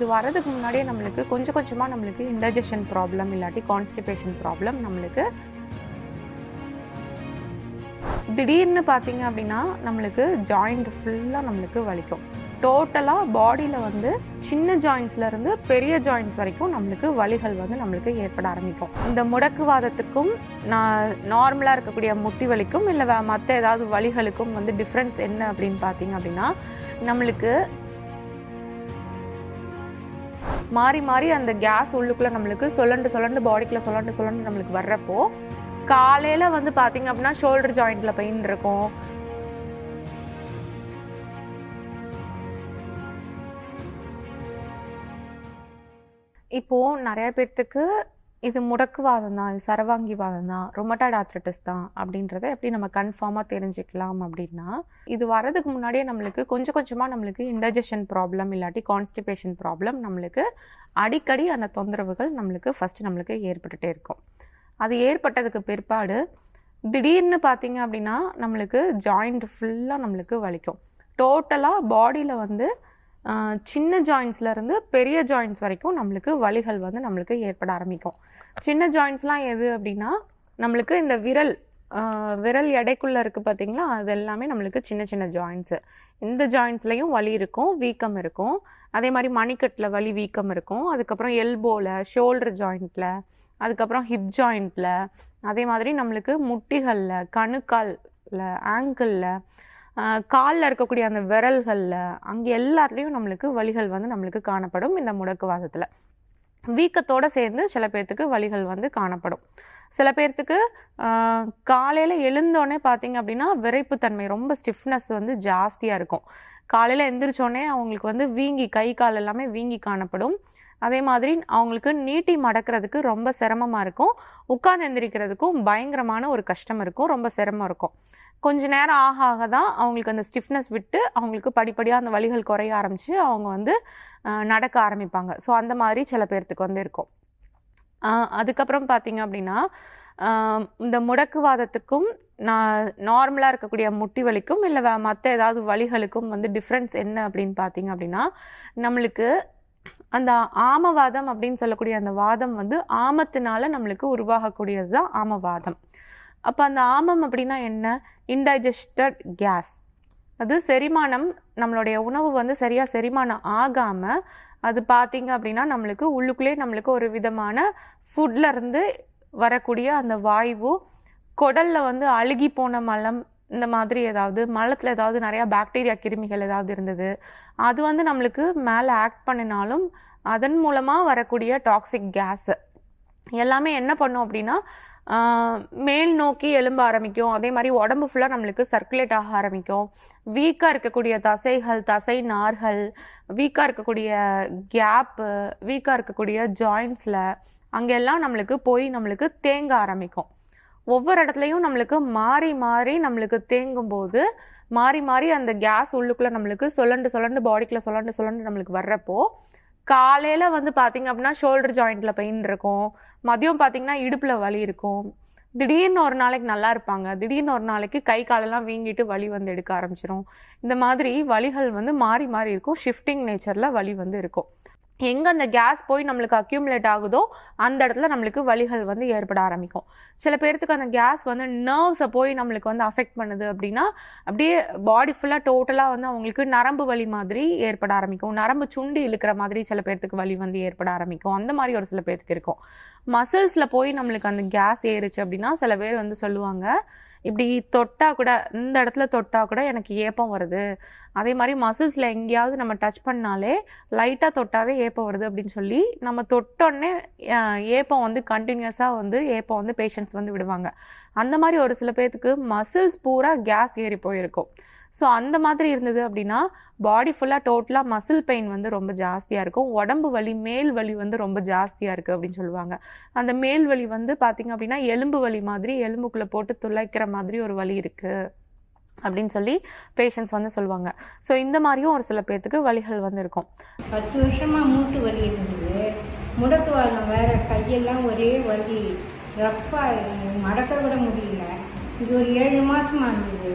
இது வரதுக்கு முன்னாடியே நம்மளுக்கு கொஞ்சம் கொஞ்சமாக நம்மளுக்கு இன்டைஜஷன் ப்ராப்ளம் இல்லாட்டி கான்ஸ்டிபேஷன் ப்ராப்ளம் நம்மளுக்கு திடீர்னு பார்த்தீங்க அப்படின்னா நம்மளுக்கு ஜாயிண்ட் ஃபுல்லாக நம்மளுக்கு வலிக்கும். டோட்டலாக பாடியில் வந்து சின்ன ஜாயின்ஸ்லேருந்து பெரிய ஜாயின்ஸ் வரைக்கும் நம்மளுக்கு வலிகள் வந்து நம்மளுக்கு ஏற்பட ஆரம்பிக்கும். இந்த முடக்குவாதத்துக்கும் நான் நார்மலாக இருக்கக்கூடிய முட்டி வலிக்கும் இல்லை மற்ற ஏதாவது வலிகளுக்கும் வந்து டிஃப்ரென்ஸ் என்ன அப்படின்னு பார்த்தீங்க அப்படின்னா நம்மளுக்கு மாறி மாறி அந்த கேஸ் உள்ளுக்குள்ளே நம்மளுக்கு சொல்லண்டு சொல்லண்டு பாடிக்குள்ளே சொல்லண்டு சொல்லண்டு நம்மளுக்கு வர்றப்போ காலையில் வந்து பார்த்திங்க அப்படின்னா ஷோல்டர் ஜாயிண்ட்டில் பெயின் இருக்கும். இப்போது நிறைய பேர்த்துக்கு இது முடக்குவாதம் தான் இது சரவாங்கிவாதம் தான் ரொமட்டாய்டு ஆர்த்ரட்டிஸ் தான் அப்படின்றத எப்படி நம்ம கன்ஃபார்மாக தெரிஞ்சுக்கலாம் அப்படின்னா இது வரதுக்கு முன்னாடியே நம்மளுக்கு கொஞ்சம் கொஞ்சமாக நம்மளுக்கு இன்டஜஷன் ப்ராப்ளம் இல்லாட்டி கான்ஸ்டிபேஷன் ப்ராப்ளம் நம்மளுக்கு அடிக்கடி அந்த தொந்தரவுகள் நம்மளுக்கு ஃபஸ்ட்டு நம்மளுக்கு ஏற்பட்டுகிட்டே இருக்கும். அது ஏற்பட்டதுக்கு பிற்பாடு திடீர்னு பார்த்தீங்க அப்படின்னா நம்மளுக்கு ஜாயிண்ட் ஃபுல்லாக நம்மளுக்கு வலிக்கும். டோட்டலாக பாடியில் வந்து சின்ன ஜாயின்ஸ்லேருந்து பெரிய ஜாயின்ஸ் வரைக்கும் நம்மளுக்கு வலிகள் வந்து நம்மளுக்கு ஏற்பட ஆரம்பிக்கும். சின்ன ஜாயின்ஸ்லாம் எது அப்படின்னா நம்மளுக்கு இந்த விரல் விரல் எடைக்குள்ளே இருக்குது பார்த்திங்களா அது எல்லாமே நம்மளுக்கு சின்ன சின்ன ஜாயின்ஸு இந்த ஜாயின்ஸ்லேயும் வலி இருக்கும் வீக்கம் இருக்கும். அதே மாதிரி மணிக்கட்டில் வலி வீக்கம் இருக்கும். அதுக்கப்புறம் எல்போவில் ஷோல்டர் ஜாயிண்ட்டில் அதுக்கப்புறம் ஹிப் ஜாயிண்ட்டில் அதே மாதிரி நம்மளுக்கு முட்டிகளில் கணுக்காலில் ஆங்கிளில் காலில் இருக்கக்கூடிய அந்த விரல்களில் அங்கே எல்லாத்துலேயும் நம்மளுக்கு வலிகள் வந்து நம்மளுக்கு காணப்படும் இந்த முடக்குவாதத்தில். வீக்கத்தோடு சேர்ந்து சில பேர்த்துக்கு வலிகள் வந்து காணப்படும். சில பேர்த்துக்கு காலையில் எழுந்தோடனே பார்த்தீங்க அப்படின்னா விரைப்புத்தன்மை ரொம்ப ஸ்டிஃப்னஸ் வந்து ஜாஸ்தியாக இருக்கும். காலையில் எந்திரிச்சோடனே அவங்களுக்கு வந்து வீங்கி கை கால் எல்லாமே வீங்கி காணப்படும். அதே மாதிரி அவங்களுக்கு நீட்டி மடக்கிறதுக்கு ரொம்ப சிரமமாக இருக்கும். உட்காந்து எந்திரிக்கிறதுக்கும் பயங்கரமான ஒரு கஷ்டம் இருக்கும். ரொம்ப சிரமம் இருக்கும். கொஞ்ச நேரம் ஆக ஆக தான் அவங்களுக்கு அந்த ஸ்டிஃப்னஸ் விட்டு அவங்களுக்கு படிப்படியாக அந்த வலிகள் குறைய ஆரம்பித்து அவங்க வந்து நடக்க ஆரம்பிப்பாங்க. ஸோ அந்த மாதிரி சில பேர்த்துக்கு வந்து இருக்கும். அதுக்கப்புறம் பார்த்தீங்க அப்படின்னா இந்த முடக்குவாதத்துக்கும் நான் நார்மலாக இருக்கக்கூடிய முட்டி வலிக்கும் இல்லை மற்ற ஏதாவது வழிகளுக்கும் வந்து டிஃப்ரென்ஸ் என்ன அப்படின்னு பார்த்தீங்க அப்படின்னா நம்மளுக்கு அந்த ஆமவாதம் அப்படின்னு சொல்லக்கூடிய அந்த வாதம் வந்து ஆமத்தினால நம்மளுக்கு உருவாகக்கூடியது தான் ஆமவாதம். அப்போ அந்த ஆமம் அப்படின்னா என்ன? இன்டைஜஸ்டட் கேஸ் அது செரிமானம் நம்மளுடைய உணவு வந்து சரியாக செரிமானம் ஆகாமல் அது பார்த்தீங்க அப்படின்னா நம்மளுக்கு உள்ளுக்குள்ளே நம்மளுக்கு ஒரு விதமான ஃபுட்லேருந்து வரக்கூடிய அந்த வாய்வு குடலில் வந்து அழுகி போன மலம் இந்த மாதிரி ஏதாவது மலத்தில் ஏதாவது நிறையா பாக்டீரியா கிருமிகள் ஏதாவது இருந்தது அது வந்து நம்மளுக்கு மேலே ஆக்ட் பண்ணினாலும் அதன் மூலமாக வரக்கூடிய டாக்ஸிக் கேஸு எல்லாமே என்ன பண்ணும் அப்படின்னா மேல் நோக்கி எலும்ப ஆரம்பிக்கும். அதே மாதிரி உடம்பு ஃபுல்லாக நம்மளுக்கு சர்க்குலேட் ஆக ஆரம்பிக்கும். வீக்காக இருக்கக்கூடிய தசைகள் தசை நார்கள் வீக்காக இருக்கக்கூடிய கேப்பு வீக்காக இருக்கக்கூடிய ஜாயின்ஸில் அங்கெல்லாம் நம்மளுக்கு போய் நம்மளுக்கு தேங்க ஆரம்பிக்கும். ஒவ்வொரு இடத்துலையும் நம்மளுக்கு மாறி மாறி நம்மளுக்கு தேங்கும் போது மாறி மாறி அந்த கேஸ் உள்ளுக்குள்ளே நம்மளுக்கு சொல்லண்டு சொல்லண்டு பாடிக்குள்ளே சொல்லண்டு சொல்லண்டு நம்மளுக்கு வர்றப்போ காலையில் வந்து பார்த்தீங்க அப்படின்னா ஷோல்டர் ஜாயிண்ட்டில் பெயின் இருக்கும். மதியம் பார்த்தீங்கன்னா இடுப்பில் வலி இருக்கும். திடீர்னு ஒரு நாளைக்கு நல்லா இருப்பாங்க. திடீர்னு ஒரு நாளைக்கு கை காலெல்லாம் வீங்கிட்டு வலி வந்து எடுக்க ஆரம்பிச்சிடும் இந்த மாதிரி வலிகள் வந்து மாறி மாறி இருக்கும். ஷிஃப்டிங் நேச்சரில் வலி வந்து இருக்கும். எங்கே அந்த கேஸ் போய் நம்மளுக்கு அக்யூமுலேட் ஆகுதோ அந்த இடத்துல நம்மளுக்கு வலிகள் வந்து ஏற்பட ஆரம்பிக்கும். சில பேர்த்துக்கு அந்த கேஸ் வந்து நர்வ்ஸை போய் நம்மளுக்கு வந்து அஃபெக்ட் பண்ணுது அப்படின்னா அப்படியே பாடி ஃபுல்லாக டோட்டலாக வந்து அவங்களுக்கு நரம்பு வலி மாதிரி ஏற்பட ஆரம்பிக்கும். நரம்பு சுண்டி இழுக்கிற மாதிரி சில பேர்த்துக்கு வலி வந்து ஏற்பட ஆரம்பிக்கும். அந்த மாதிரி ஒரு சில பேர்த்துக்கு இருக்கும். மசில்ஸில் போய் நம்மளுக்கு அந்த கேஸ் ஏறுச்சு அப்படின்னா சில பேர் வந்து சொல்லுவாங்க இப்படி தொட்டால் கூட இந்த இடத்துல தொட்டால் கூட எனக்கு ஏப்பம் வருது. அதே மாதிரி மசில்ஸில் எங்கேயாவது நம்ம டச் பண்ணாலே லைட்டாக தொட்டாவே ஏப்பம் வருது அப்படின்னு சொல்லி நம்ம தொட்டோடனே ஏப்பம் வந்து கண்டினியூஸாக வந்து ஏப்பம் வந்து பேஷண்ட்ஸ் வந்து விடுவாங்க. அந்த மாதிரி ஒரு சில பேர்த்துக்கு மசில்ஸ் பூரா கேஸ் ஏறி போயிருக்கும். ஸோ அந்த மாதிரி இருந்தது அப்படின்னா பாடி ஃபுல்லாக டோட்டலாக மசில் பெயின் வந்து ரொம்ப ஜாஸ்தியாக இருக்கும். உடம்பு வலி மேல் வலி வந்து ரொம்ப ஜாஸ்தியாக இருக்குது அப்படின்னு சொல்லுவாங்க. அந்த மேல் வலி வந்து பார்த்திங்க அப்படின்னா எலும்பு வலி மாதிரி எலும்புக்குள்ளே போட்டு துளைக்கிற மாதிரி ஒரு வலி இருக்குது அப்படின்னு சொல்லி பேஷண்ட்ஸ் வந்து சொல்லுவாங்க. ஸோ இந்த மாதிரியும் ஒரு சில பேர்த்துக்கு வலிகள் வந்து இருக்கும். பத்து வருஷமாக மூட்டு வலி இருந்தது. முடக்குவாதம் வேற கையெல்லாம் ஒரே வலி. ரஃப்பாக மடக்க விட முடியல. இது ஒரு ஏழு மாதமாக இருந்தது.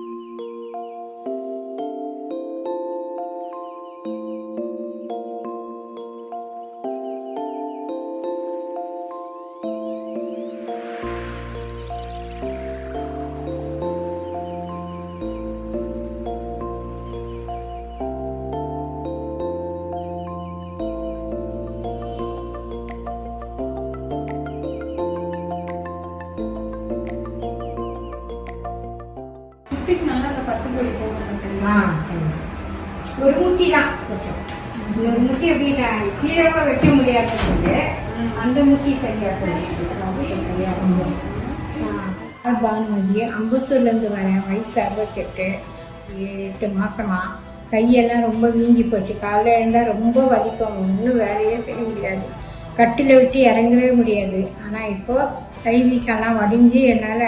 ஒரு முட்டி தான். ஒரு முட்டி அப்படின்னா கீழே கூட வைக்க முடியாது. அந்த முட்டி சரியா போயிடுது சரியா பானுமதி அம்பத்தூர்லேருந்து வரேன். வயசு அறுபத்தெட்டு ஏழு எட்டு மாசமா. கையெல்லாம் ரொம்ப வீங்கி போச்சு. காலைல எழுந்தால் ரொம்ப வலிக்கும். ஒன்றும் வேலையே செய்ய முடியாது. கட்டில விட்டு இறங்கவே முடியாது. ஆனால் இப்போது கை வீக்கெல்லாம் வடிஞ்சு என்னால்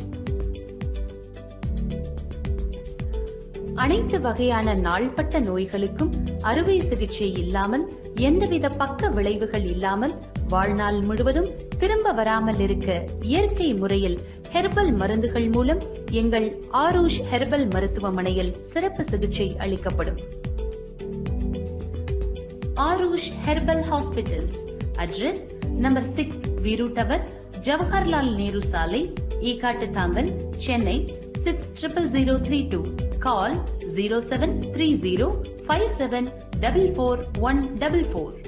அனைத்து வகையான நாள்பட்ட நோய்களுக்கும் அறுவை சிகிச்சை இல்லாமல் எந்தவித பக்க விளைவுகள் இல்லாமல் வாழ்நாள் முழுவதும் திரும்ப வராமல் இருக்க இயற்கை முறையில் ஹெர்பல் மருந்துகள் மூலம் எங்கள் ஆரூஷ் ஹெர்பல் மருத்துவமனையில் சிறப்பு சிகிச்சை அளிக்கப்படும். Aarush herbal hospitals. Address number six Veeru tower Jawaharlal Nehru சாலை Ekkattuthangal Chennai six triple zero three two. call 0730 5744